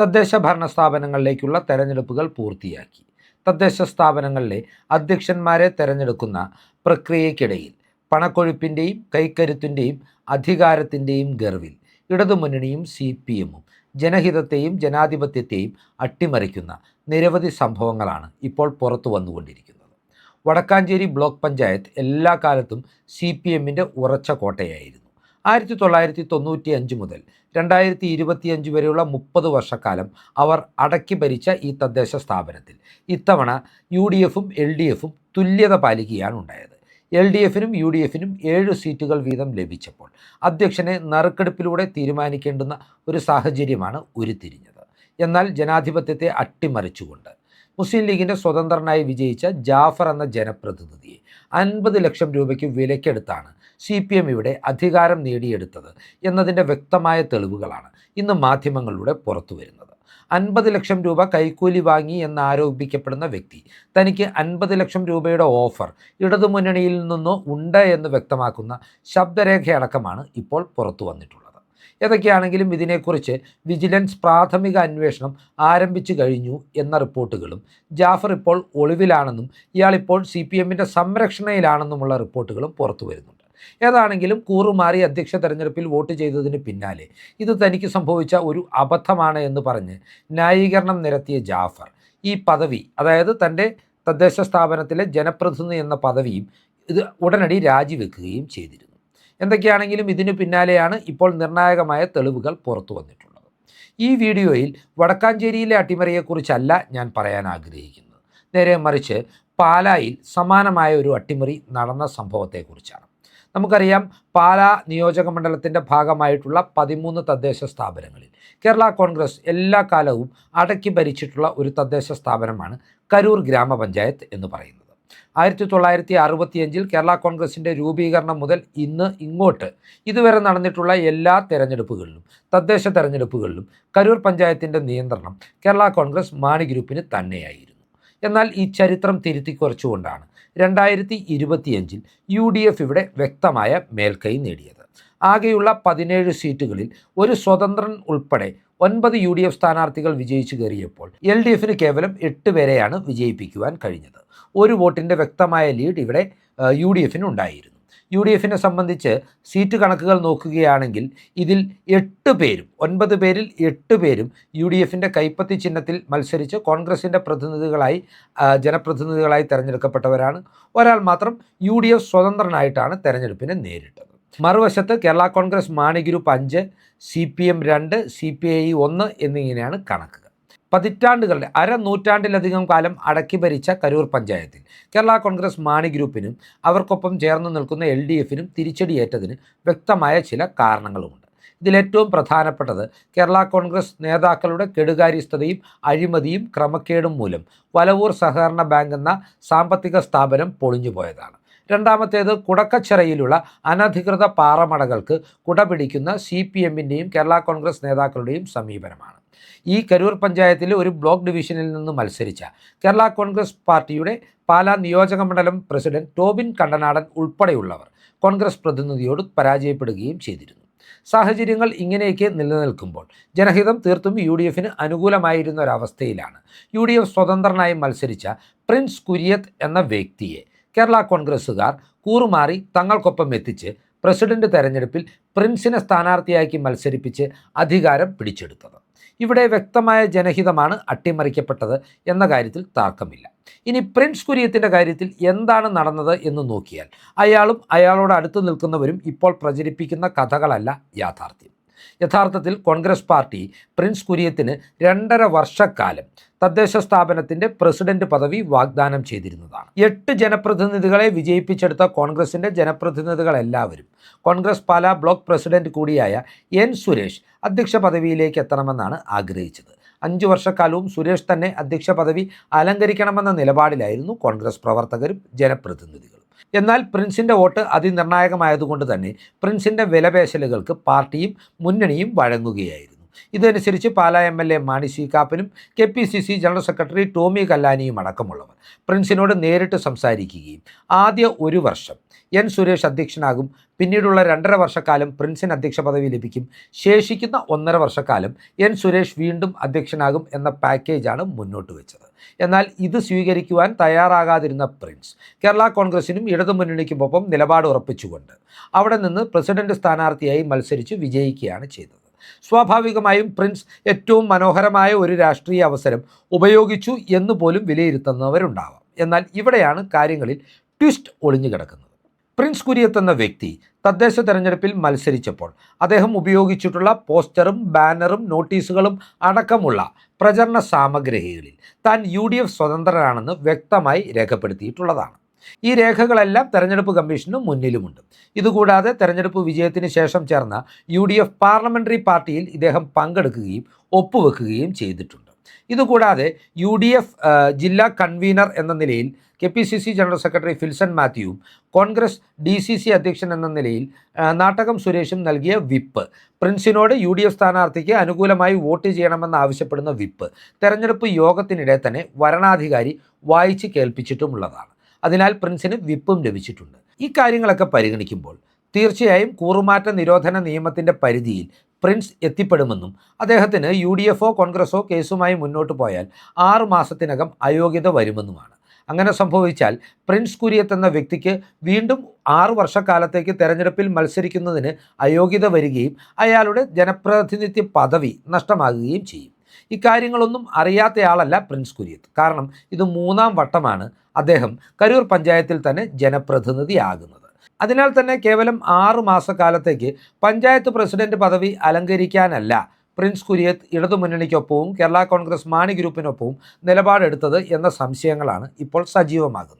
തദ്ദേശ ഭരണ സ്ഥാപനങ്ങളിലേക്കുള്ള തെരഞ്ഞെടുപ്പുകൾ പൂർത്തിയാക്കി. തദ്ദേശ സ്ഥാപനങ്ങളിലെ അധ്യക്ഷന്മാരെ തെരഞ്ഞെടുക്കുന്ന പ്രക്രിയയ്ക്കിടയിൽ പണക്കൊഴുപ്പിന്റെയും കൈക്കരുത്തിന്റെയും അധികാരത്തിന്റെയും ഗർവിൽ ഇടതുമുന്നണിയും സി പി എമ്മും ജനഹിതത്തെയും ജനാധിപത്യത്തെയും അട്ടിമറിക്കുന്ന നിരവധി സംഭവങ്ങളാണ് ഇപ്പോൾ പുറത്തു വന്നുകൊണ്ടിരിക്കുന്നത്. വടക്കാഞ്ചേരി ബ്ലോക്ക് പഞ്ചായത്ത് എല്ലാ കാലത്തും സി പി എമ്മിന്റെ ഉറച്ച കോട്ടയായിരുന്നു. ആയിരത്തി തൊള്ളായിരത്തി തൊണ്ണൂറ്റി അഞ്ച് മുതൽ രണ്ടായിരത്തി ഇരുപത്തിയഞ്ച് വരെയുള്ള മുപ്പത് വർഷക്കാലം അവർ അടക്കി ഭരിച്ച ഈ തദ്ദേശ സ്ഥാപനത്തിൽ. ഇത്തവണ യു ഡി എഫും എൽ ഡി എഫും തുല്യത പാലിക്കുകയാണ് ഉണ്ടായത്. എൽ ഡി എഫിനും യു ഡി എഫിനും ഏഴ് സീറ്റുകൾ വീതം ലഭിച്ചപ്പോൾ അധ്യക്ഷനെ നറുക്കെടുപ്പിലൂടെ തീരുമാനിക്കേണ്ടുന്ന ഒരു സാഹചര്യമാണ് ഉരുത്തിരിഞ്ഞത്. എന്നാൽ ജനാധിപത്യത്തെ അട്ടിമറിച്ചുകൊണ്ട് മുസ്ലിം ലീഗിന്റെ സ്വതന്ത്രനായി വിജയിച്ച ജാഫർ എന്ന ജനപ്രതിനിധിയെ അൻപത് ലക്ഷം രൂപയ്ക്ക് വിലക്കെടുത്താണ് സി പി എം ഇവിടെ അധികാരം നേടിയെടുത്തത് എന്നതിന്റെ വ്യക്തമായ തെളിവുകളാണ് ഇന്ന് മാധ്യമങ്ങളിലൂടെ പുറത്തു വരുന്നത്. അൻപത് ലക്ഷം രൂപ കൈക്കൂലി വാങ്ങി എന്നാരോപിക്കപ്പെടുന്ന വ്യക്തി തനിക്ക് അൻപത് ലക്ഷം രൂപയുടെ ഓഫർ ഇടതുമുന്നണിയിൽ നിന്നോ ഉണ്ട് എന്ന് വ്യക്തമാക്കുന്ന ശബ്ദരേഖയടക്കമാണ് ഇപ്പോൾ പുറത്തു വന്നിട്ടുള്ളത്. ഏതൊക്കെയാണെങ്കിലും ഇതിനെക്കുറിച്ച് വിജിലൻസ് പ്രാഥമിക അന്വേഷണം ആരംഭിച്ചു കഴിഞ്ഞു എന്ന റിപ്പോർട്ടുകളും ജാഫർ ഇപ്പോൾ ഒളിവിലാണെന്നും ഇയാളിപ്പോൾ സി പി എമ്മിന്റെ സംരക്ഷണയിലാണെന്നുമുള്ള റിപ്പോർട്ടുകളും പുറത്തു വരുന്നുണ്ട്. ഏതാണെങ്കിലും കൂറുമാറി അധ്യക്ഷ തെരഞ്ഞെടുപ്പിൽ വോട്ട് ചെയ്തതിന് പിന്നാലെ. ഇത് തനിക്ക് സംഭവിച്ച ഒരു അബദ്ധമാണ് എന്ന് പറഞ്ഞ് ന്യായീകരണം നിരത്തിയ ജാഫർ. ഈ പദവി അതായത് തന്റെ തദ്ദേശ സ്ഥാപനത്തിലെ ജനപ്രതിനിധി എന്ന പദവിയും ഇത് ഉടനടി രാജിവെക്കുകയും ചെയ്തിരുന്നു. എന്തൊക്കെയാണെങ്കിലും ഇതിനു പിന്നാലെയാണ് ഇപ്പോൾ നിർണായകമായ തെളിവുകൾ പുറത്തു വന്നിട്ടുള്ളത്. ഈ വീഡിയോയിൽ വടക്കാഞ്ചേരിയിലെ അട്ടിമറിയെക്കുറിച്ചല്ല ഞാൻ പറയാൻ ആഗ്രഹിക്കുന്നത്. നേരെ മറിച്ച് പാലായിൽ സമാനമായ ഒരു അട്ടിമറി നടന്ന സംഭവത്തെക്കുറിച്ചാണ്. നമുക്കറിയാം പാലാ നിയോജക മണ്ഡലത്തിന്റെ ഭാഗമായിട്ടുള്ള പതിമൂന്ന് തദ്ദേശ സ്ഥാപനങ്ങളിൽ. കേരള കോൺഗ്രസ് എല്ലാ കാലവും അടക്കി ഭരിച്ചിട്ടുള്ള ഒരു തദ്ദേശ സ്ഥാപനമാണ് കരൂർ ഗ്രാമപഞ്ചായത്ത് എന്ന് പറയുന്നത്. ആയിരത്തി തൊള്ളായിരത്തി അറുപത്തിയഞ്ചിൽ കേരള കോൺഗ്രസിന്റെ രൂപീകരണം മുതൽ ഇന്ന് ഇങ്ങോട്ട് ഇതുവരെ നടന്നിട്ടുള്ള എല്ലാ തെരഞ്ഞെടുപ്പുകളിലും തദ്ദേശ തെരഞ്ഞെടുപ്പുകളിലും കരൂർ പഞ്ചായത്തിന്റെ നിയന്ത്രണം കേരള കോൺഗ്രസ് മാണി ഗ്രൂപ്പിന് തന്നെയായിരുന്നു. എന്നാൽ ഈ ചരിത്രം തിരുത്തി കുറച്ചുകൊണ്ടാണ്. രണ്ടായിരത്തി ഇരുപത്തിയഞ്ചിൽ യു ഡി എഫ് ഇവിടെ വ്യക്തമായ മേൽക്കൈ നേടിയത്. ആകെയുള്ള പതിനേഴ് സീറ്റുകളിൽ ഒരു സ്വതന്ത്രൻ ഉൾപ്പെടെ ഒൻപത് യു ഡി എഫ് സ്ഥാനാർത്ഥികൾ വിജയിച്ചു കയറിയപ്പോൾ എൽ ഡി എഫിന് കേവലം എട്ട് പേരെയാണ് വിജയിപ്പിക്കുവാൻ കഴിഞ്ഞത്. ഒരു വോട്ടിന്റെ വ്യക്തമായ ലീഡ് ഇവിടെ യു ഡി എഫിന് ഉണ്ടായിരുന്നു. യു ഡി എഫിനെ സംബന്ധിച്ച് സീറ്റ് കണക്കുകൾ നോക്കുകയാണെങ്കിൽ ഇതിൽ എട്ട് പേരും ഒൻപത് പേരിൽ എട്ട് പേരും യു ഡി എഫിന്റെ കൈപ്പത്തി ചിഹ്നത്തിൽ മത്സരിച്ച് കോൺഗ്രസിന്റെ പ്രതിനിധികളായി ജനപ്രതിനിധികളായി തിരഞ്ഞെടുക്കപ്പെട്ടവരാണ്. ഒരാൾ മാത്രം യു ഡി എഫ് സ്വതന്ത്രനായിട്ടാണ് തെരഞ്ഞെടുപ്പിനെ നേരിട്ടത്. മറുവശത്ത് കേരള കോൺഗ്രസ് മാണി ഗ്രൂപ്പ് അഞ്ച് സി പി എം രണ്ട് സി പി ഐ ഒന്ന് എന്നിങ്ങനെയാണ് കണക്കുകൾ. പതിറ്റാണ്ടുകളുടെ അര നൂറ്റാണ്ടിലധികം കാലം അടക്കി ഭരിച്ച കരൂർ പഞ്ചായത്തിൽ. കേരള കോൺഗ്രസ് മാണി ഗ്രൂപ്പിനും അവർക്കൊപ്പം ചേർന്ന് നിൽക്കുന്ന എൽ ഡി എഫിനും തിരിച്ചടിയേറ്റതിന് വ്യക്തമായ ചില കാരണങ്ങളുമുണ്ട്. ഇതിലേറ്റവും പ്രധാനപ്പെട്ടത് കേരള കോൺഗ്രസ് നേതാക്കളുടെ കെടുകാര്യസ്ഥതയും അഴിമതിയും ക്രമക്കേടും മൂലം വലവൂർ സഹകരണ ബാങ്ക് എന്ന സാമ്പത്തിക സ്ഥാപനം പൊളിഞ്ഞുപോയതാണ് രണ്ടാമത്തേത് കുടക്കച്ചിറയിലുള്ള അനധികൃത പാറമടകൾക്ക് കുടപിടിക്കുന്ന സി പി എമ്മിന്റെയും കേരള കോൺഗ്രസ് നേതാക്കളുടെയും സമീപനമാണ്. ഈ കരൂർ പഞ്ചായത്തിലെ ഒരു ബ്ലോക്ക് ഡിവിഷനിൽ നിന്ന് മത്സരിച്ച കേരള കോൺഗ്രസ് പാർട്ടിയുടെ പാലാ നിയോജക മണ്ഡലം പ്രസിഡന്റ് ടോബിൻ കണ്ടനാടൻ ഉൾപ്പെടെയുള്ളവർ കോൺഗ്രസ് പ്രതിനിധിയോട് പരാജയപ്പെടുകയും ചെയ്തിരുന്നു. സാഹചര്യങ്ങൾ ഇങ്ങനെയൊക്കെ നിലനിൽക്കുമ്പോൾ ജനഹിതം തീർത്തും യു ഡി എഫിന് അനുകൂലമായിരുന്ന ഒരവസ്ഥയിലാണ്. യു ഡി എഫ് സ്വതന്ത്രനായി മത്സരിച്ച പ്രിൻസ് കുര്യത്ത് എന്ന വ്യക്തിയെ കേരള കോൺഗ്രസ്സുകാർ കൂറുമാറി തങ്ങൾക്കൊപ്പം എത്തിച്ച് പ്രസിഡന്റ് തെരഞ്ഞെടുപ്പിൽ പ്രിൻസിനെ സ്ഥാനാർത്ഥിയാക്കി മത്സരിപ്പിച്ച് അധികാരം പിടിച്ചെടുത്തത്. ഇവിടെ വ്യക്തമായ ജനഹിതമാണ് അട്ടിമറിക്കപ്പെട്ടത് എന്ന കാര്യത്തിൽ തർക്കമില്ല. ഇനി പ്രിൻസ് കുര്യത്തിന്റെ കാര്യത്തിൽ എന്താണ് നടന്നത് എന്ന് നോക്കിയാൽ അയാളും അയാളോട് അടുത്ത് നിൽക്കുന്നവരും ഇപ്പോൾ പ്രചരിപ്പിക്കുന്ന കഥകളല്ല യാഥാർത്ഥ്യം. യഥാർത്ഥത്തിൽ കോൺഗ്രസ് പാർട്ടി പ്രിൻസ് കുര്യത്തിന് രണ്ടര വർഷക്കാലം തദ്ദേശ സ്ഥാപനത്തിന്റെ പ്രസിഡന്റ് പദവി വാഗ്ദാനം ചെയ്തിരുന്നതാണ്. എട്ട് ജനപ്രതിനിധികളെ വിജയിപ്പിച്ചെടുത്ത കോൺഗ്രസിന്റെ ജനപ്രതിനിധികളെല്ലാവരും കോൺഗ്രസ് പാലാ ബ്ലോക്ക് പ്രസിഡന്റ് കൂടിയായ എൻ സുരേഷ് അധ്യക്ഷ പദവിയിലേക്ക് എത്തണമെന്നാണ് ആഗ്രഹിച്ചത്. അഞ്ചു വർഷക്കാലവും സുരേഷ് തന്നെ അധ്യക്ഷ പദവി അലങ്കരിക്കണമെന്ന നിലപാടിലായിരുന്നു കോൺഗ്രസ് പ്രവർത്തകരും ജനപ്രതിനിധികളും. എന്നാൽ പ്രിൻസിന്റെ വോട്ട് അതിനിർണായകമായതുകൊണ്ട് തന്നെ പ്രിൻസിന്റെ വിലപേശലുകൾക്ക് പാർട്ടിയും മുന്നണിയും വഴങ്ങുകയായിരുന്നു. ഇതനുസരിച്ച് Pala M L A Mani C കാപ്പനും K P C C general secretary Tomy കല്ലാനിയും അടക്കമുള്ളവർ. പ്രിൻസിനോട് നേരിട്ട് സംസാരിക്കുകയും. ആദ്യ ഒരു വർഷം എൻ സുരേഷ് അധ്യക്ഷനാകും. പിന്നീടുള്ള രണ്ടര വർഷക്കാലം പ്രിൻസിന് അധ്യക്ഷ പദവി ലഭിക്കും. ശേഷിക്കുന്ന ഒന്നര വർഷക്കാലം എൻ സുരേഷ് വീണ്ടും അധ്യക്ഷനാകും എന്ന പാക്കേജാണ് മുന്നോട്ട് വെച്ചത്. എന്നാൽ ഇത് സ്വീകരിക്കുവാൻ തയ്യാറാകാതിരുന്ന പ്രിൻസ് കേരള കോൺഗ്രസിനും ഇടതുമുന്നണിക്കുമൊപ്പം നിലപാട് ഉറപ്പിച്ചുകൊണ്ട് അവിടെ നിന്ന് പ്രസിഡന്റ് സ്ഥാനാർത്ഥിയായി മത്സരിച്ച് വിജയിക്കുകയാണ് ചെയ്തത്. സ്വാഭാവികമായും പ്രിൻസ് ഏറ്റവും മനോഹരമായ ഒരു രാഷ്ട്രീയ അവസരം ഉപയോഗിച്ചു എന്ന് പോലും വിലയിരുത്തുന്നവരുണ്ടാവാം. എന്നാൽ ഇവിടെയാണ് കാര്യങ്ങളിൽ ട്വിസ്റ്റ് ഒളിഞ്ഞു കിടക്കുന്നത്. പ്രിൻസ് കുര്യത്ത് എന്ന വ്യക്തി തദ്ദേശ തെരഞ്ഞെടുപ്പിൽ മത്സരിച്ചപ്പോൾ അദ്ദേഹം ഉപയോഗിച്ചിട്ടുള്ള പോസ്റ്ററും ബാനറും നോട്ടീസുകളും അടക്കമുള്ള പ്രചരണ സാമഗ്രികളിൽ താൻ യു ഡി എഫ് സ്വതന്ത്രനാണെന്ന് വ്യക്തമായി രേഖപ്പെടുത്തിയിട്ടുള്ളതാണ്. ഈ രേഖകളെല്ലാം തെരഞ്ഞെടുപ്പ് കമ്മീഷന് മുന്നിലുമുണ്ട്. ഇതുകൂടാതെ തെരഞ്ഞെടുപ്പ് വിജയത്തിന് ശേഷം ചേർന്ന യു ഡി എഫ് പാർലമെന്ററി പാർട്ടിയിൽ ഇദ്ദേഹം പങ്കെടുക്കുകയും ഒപ്പുവെക്കുകയും ചെയ്തിട്ടുണ്ട്. ഇതുകൂടാതെ യു ഡി എഫ് ജില്ലാ കൺവീനർ എന്ന നിലയിൽ K P C C general secretary Philson മാത്യുവും Congress D C C അധ്യക്ഷൻ എന്ന നിലയിൽ നാട്ടകം സുരേഷും നൽകിയ വിപ്പ്. പ്രിൻസിനോട് യു ഡി എഫ് സ്ഥാനാർത്ഥിക്ക് അനുകൂലമായി വോട്ട് ചെയ്യണമെന്ന് ആവശ്യപ്പെടുന്ന വിപ്പ് തെരഞ്ഞെടുപ്പ് യോഗത്തിനിടെ തന്നെ വരണാധികാരി വായിച്ച് കേൾപ്പിച്ചിട്ടുമുള്ളതാണ്. അതിനാൽ പ്രിൻസിന് വിപ്പും ലഭിച്ചിട്ടുണ്ട്. ഈ കാര്യങ്ങളൊക്കെ പരിഗണിക്കുമ്പോൾ തീർച്ചയായും കൂറുമാറ്റ നിരോധന നിയമത്തിന്റെ പരിധിയിൽ പ്രിൻസ് എത്തിപ്പെടുമെന്നും അദ്ദേഹത്തിന് യു ഡി എഫോ കോൺഗ്രസോ കേസുമായി മുന്നോട്ട് പോയാൽ ആറു മാസത്തിനകം അയോഗ്യത വരുമെന്നുമാണ്. അങ്ങനെ സംഭവിച്ചാൽ പ്രിൻസ് കുര്യത്ത് എന്ന വ്യക്തിക്ക് വീണ്ടും ആറു വർഷക്കാലത്തേക്ക് തെരഞ്ഞെടുപ്പിൽ മത്സരിക്കുന്നതിന് അയോഗ്യത വരികയും അയാളുടെ ജനപ്രതിനിധി പദവി നഷ്ടമാകുകയും ചെയ്യും. ഇക്കാര്യങ്ങളൊന്നും അറിയാത്തയാളല്ല പ്രിൻസ് കുര്യത്ത്. കാരണം ഇത് മൂന്നാം വട്ടമാണ് അദ്ദേഹം കരൂർ പഞ്ചായത്തിൽ തന്നെ ജനപ്രതിനിധിയാകുന്നത്. അതിനാൽ തന്നെ കേവലം ആറു മാസക്കാലത്തേക്ക് പഞ്ചായത്ത് പ്രസിഡന്റ് പദവി അലങ്കരിക്കാനല്ല പ്രിൻസ് കുര്യത്ത് ഇടതുമുന്നണിക്കൊപ്പവും കേരള കോൺഗ്രസ് മാണി ഗ്രൂപ്പിനൊപ്പവും നിലപാടെടുത്തത് എന്ന സംശയങ്ങളാണ് ഇപ്പോൾ സജീവമാകുന്നത്.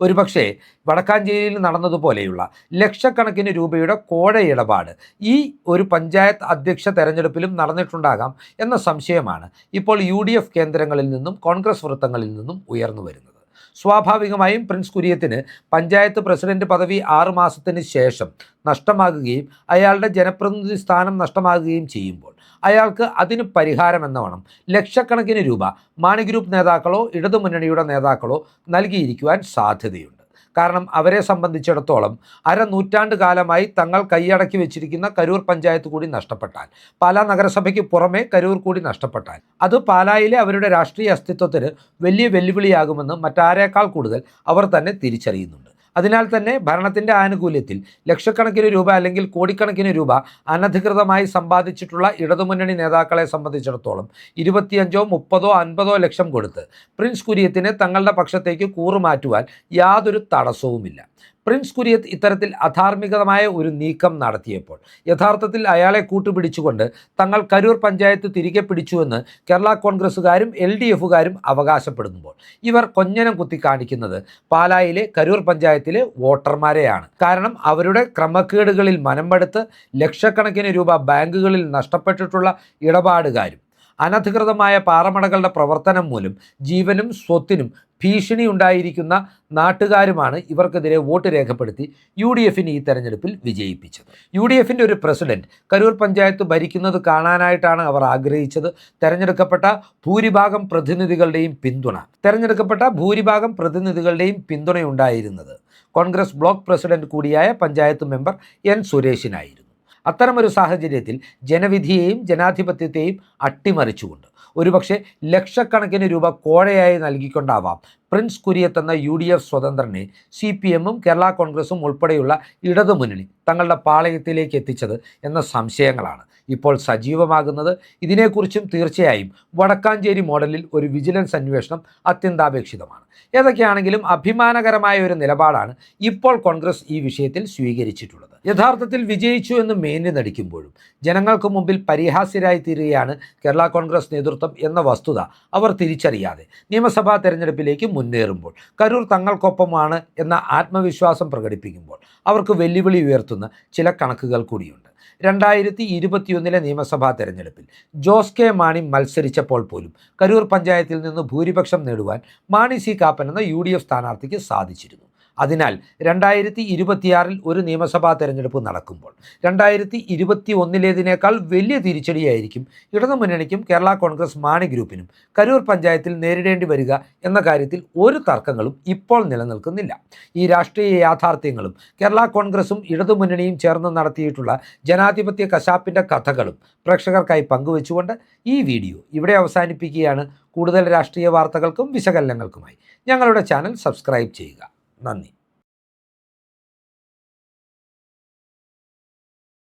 ഒരുപക്ഷേ വടക്കാഞ്ചേരിയിൽ നടന്നതുപോലെയുള്ള ലക്ഷക്കണക്കിന് രൂപയുടെ കോഴ ഇടപാട് ഈ ഒരു പഞ്ചായത്ത് അധ്യക്ഷ തെരഞ്ഞെടുപ്പിലും നടന്നിട്ടുണ്ടാകാം എന്ന സംശയമാണ് ഇപ്പോൾ യു കേന്ദ്രങ്ങളിൽ നിന്നും കോൺഗ്രസ് വൃത്തങ്ങളിൽ നിന്നും ഉയർന്നു വരുന്നത്. സ്വാഭാവികമായും പ്രിൻസ് കുര്യത്തിന് പഞ്ചായത്ത് പ്രസിഡന്റ് പദവി ആറു മാസത്തിന് ശേഷം നഷ്ടമാകുകയും അയാളുടെ ജനപ്രതിനിധി സ്ഥാനം നഷ്ടമാകുകയും ചെയ്യുമ്പോൾ അയാൾക്ക് അതിന് പരിഹാരം എന്നവണം ലക്ഷക്കണക്കിന് രൂപ മാണി ഗ്രൂപ്പ് നേതാക്കളോ ഇടതുമുന്നണിയുടെ നേതാക്കളോ നൽകിയിരിക്കുവാൻ സാധ്യതയുണ്ട്. കാരണം അവരെ സംബന്ധിച്ചിടത്തോളം അര നൂറ്റാണ്ട് കാലമായി തങ്ങൾ കൈയടക്കി വെച്ചിരിക്കുന്ന കരൂർ പഞ്ചായത്ത് കൂടി നഷ്ടപ്പെട്ടാൽ പാലാ നഗരസഭയ്ക്ക് പുറമെ കരൂർ കൂടി നഷ്ടപ്പെട്ടാൽ അത് പാലായിലെ അവരുടെ രാഷ്ട്രീയ അസ്തിത്വത്തിന് വലിയ വെല്ലുവിളിയാകുമെന്ന് മറ്റാരേക്കാൾ കൂടുതൽ അവർ തന്നെ തിരിച്ചറിയുന്നുണ്ട്. അതിനാൽ തന്നെ ഭരണത്തിന്റെ ആനുകൂല്യത്തിൽ ലക്ഷക്കണക്കിന് രൂപ അല്ലെങ്കിൽ കോടിക്കണക്കിന് രൂപ അനധികൃതമായി സമ്പാദിച്ചിട്ടുള്ള ഇടതുമുന്നണി നേതാക്കളെ സംബന്ധിച്ചിടത്തോളം ഇരുപത്തിയഞ്ചോ മുപ്പതോ അൻപതോ ലക്ഷം കൊടുത്ത് പ്രിൻസ് കുര്യത്തിന് തങ്ങളുടെ പക്ഷത്തേക്ക് കൂറുമാറ്റുവാൻ യാതൊരു തടസ്സവുമില്ല. പ്രിൻസ് കുര്യത്ത് ഇത്തരത്തിൽ അധാർമികമായ ഒരു നീക്കം നടത്തിയപ്പോൾ. യഥാർത്ഥത്തിൽ അയാളെ കൂട്ടുപിടിച്ചുകൊണ്ട് തങ്ങൾ കരൂർ പഞ്ചായത്ത് തിരികെ പിടിച്ചുവെന്ന് കേരള കോൺഗ്രസ്സുകാരും എൽ ഡി എഫുകാരും അവകാശപ്പെടുമ്പോൾ ഇവർ കൊഞ്ഞനം കുത്തി കാണിക്കുന്നത് പാലായിലെ കരൂർ പഞ്ചായത്തിലെ വോട്ടർമാരെയാണ്. കാരണം അവരുടെ ക്രമക്കേടുകളിൽ മനമെടുത്ത് ലക്ഷക്കണക്കിന് രൂപ ബാങ്കുകളിൽ നഷ്ടപ്പെട്ടിട്ടുള്ള ഇടപാടുകാരും അനധികൃതമായ പാറമടകളുടെ പ്രവർത്തനം മൂലം ജീവനും സ്വത്തിനും ഭീഷണി ഉണ്ടായിരിക്കുന്ന നാട്ടുകാരുമാണ് ഇവർക്കെതിരെ വോട്ട് രേഖപ്പെടുത്തി യു ഡി എഫിന് ഈ തെരഞ്ഞെടുപ്പിൽ വിജയിപ്പിച്ചത്. യു ഡി എഫിന്റെ ഒരു പ്രസിഡന്റ് കരൂർ പഞ്ചായത്ത് ഭരിക്കുന്നത് കാണാനായിട്ടാണ് അവർ ആഗ്രഹിച്ചത്. തെരഞ്ഞെടുക്കപ്പെട്ട ഭൂരിഭാഗം പ്രതിനിധികളുടെയും പിന്തുണ. തെരഞ്ഞെടുക്കപ്പെട്ട ഭൂരിഭാഗം പ്രതിനിധികളുടെയും പിന്തുണയുണ്ടായിരുന്നത് കോൺഗ്രസ് ബ്ലോക്ക് പ്രസിഡന്റ് കൂടിയായ പഞ്ചായത്ത് മെമ്പർ എൻ സുരേഷിനായിരുന്നു. അത്തരമൊരു സാഹചര്യത്തിൽ ജനവിധിയെയും ജനാധിപത്യത്തെയും അട്ടിമറിച്ചുകൊണ്ട് ഒരുപക്ഷെ ലക്ഷക്കണക്കിന് രൂപ കോഴയായി നൽകിക്കൊണ്ടാവാം. പ്രിൻസ് കുര്യത്ത് എന്ന യു ഡി എഫ് സ്വതന്ത്രനെ സി പി എമ്മും കേരള കോൺഗ്രസും ഉൾപ്പെടെയുള്ള ഇടതുമുന്നണി തങ്ങളുടെ പാളയത്തിലേക്ക് എത്തിച്ചത് എന്ന സംശയങ്ങളാണ്. ഇപ്പോൾ സജീവമാകുന്നത്. ഇതിനെക്കുറിച്ചും തീർച്ചയായും വടക്കാഞ്ചേരി മോഡലിൽ ഒരു വിജിലൻസ് അന്വേഷണം അത്യന്താപേക്ഷിതമാണ്. ഏതൊക്കെയാണെങ്കിലും അഭിമാനകരമായ ഒരു നിലപാടാണ് ഇപ്പോൾ കോൺഗ്രസ് ഈ വിഷയത്തിൽ സ്വീകരിച്ചിട്ടുള്ളത്. യഥാർത്ഥത്തിൽ വിജയിച്ചു എന്ന് മേനി നടിക്കുമ്പോഴും ജനങ്ങൾക്ക് മുമ്പിൽ പരിഹാസ്യരായി തീരുകയാണ് കേരള കോൺഗ്രസ് നേതൃത്വം എന്ന വസ്തുത അവർ തിരിച്ചറിയാതെ നിയമസഭാ തെരഞ്ഞെടുപ്പിലേക്ക് മുന്നേറുമ്പോൾ കരൂർ തങ്ങൾക്കൊപ്പമാണ് എന്ന ആത്മവിശ്വാസം പ്രകടിപ്പിക്കുമ്പോൾ അവർക്ക് വെല്ലുവിളി ഉയർത്തുന്ന. ചില കണക്കുകൾ കൂടിയുണ്ട്. രണ്ടായിരത്തി ഇരുപത്തിയൊന്നിലെ നിയമസഭാ തെരഞ്ഞെടുപ്പിൽ ജോസ് കെ മാണി മത്സരിച്ചപ്പോൾ പോലും കരൂർ പഞ്ചായത്തിൽ നിന്ന് ഭൂരിപക്ഷം നേടുവാൻ മാണി സി കാപ്പൻ എന്ന യു ഡി എഫ് സ്ഥാനാർത്ഥിക്ക് സാധിച്ചിരുന്നു. അതിനാൽ രണ്ടായിരത്തി ഇരുപത്തിയാറിൽ ഒരു നിയമസഭാ തെരഞ്ഞെടുപ്പ് നടക്കുമ്പോൾ രണ്ടായിരത്തി ഇരുപത്തി ഒന്നിലേതിനേക്കാൾ വലിയ തിരിച്ചടിയായിരിക്കും ഇടതുമുന്നണിക്കും കേരള കോൺഗ്രസ് മാണി ഗ്രൂപ്പിനും കരൂർ പഞ്ചായത്തിൽ നേരിടേണ്ടി വരിക എന്ന കാര്യത്തിൽ ഒരു തർക്കങ്ങളും ഇപ്പോൾ നിലനിൽക്കുന്നില്ല. ഈ രാഷ്ട്രീയ യാഥാർത്ഥ്യങ്ങളും കേരള കോൺഗ്രസും ഇടതുമുന്നണിയും ചേർന്ന് നടത്തിയിട്ടുള്ള ജനാധിപത്യ കശാപ്പിന്റെ കഥകളും പ്രേക്ഷകർക്കായി പങ്കുവെച്ചുകൊണ്ട് ഈ വീഡിയോ ഇവിടെ അവസാനിപ്പിക്കുകയാണ്. കൂടുതൽ രാഷ്ട്രീയ വാർത്തകൾക്കും വിശകലനങ്ങൾക്കുമായി ഞങ്ങളുടെ ചാനൽ സബ്സ്ക്രൈബ് ചെയ്യുക. നന്ദി